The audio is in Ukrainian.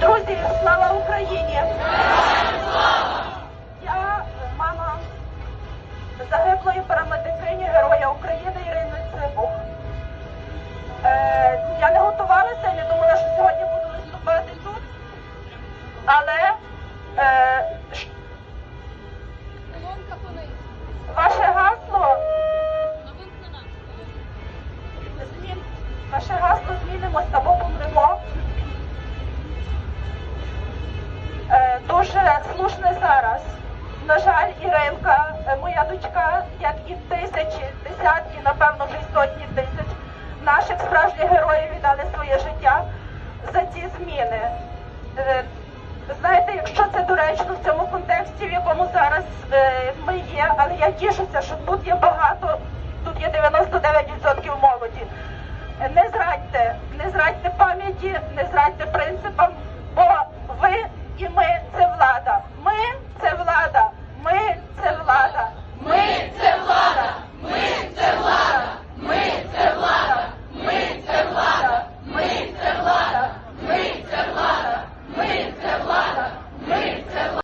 Друзі, слава Україні! Я мама загиблої парамедикині Героя України Ірини Цибух. Е, Я не готувалася, не думала, що сьогодні буду виступати тут. Але е, ваше гасло ваше гасло змінимось або помремо. Дуже слушне зараз. На жаль, Іринка, е, моя дочка, як і тисячі, десятки, напевно, вже й сотні тисяч наших справжніх героїв віддали своє життя за ці зміни. Е, Знаєте, якщо це доречно в цьому контексті, в якому зараз е, ми є, але я тішуся, що тут є багато, тут є 99% молоді. Не зрадьте, не зрадьте пам'яті, не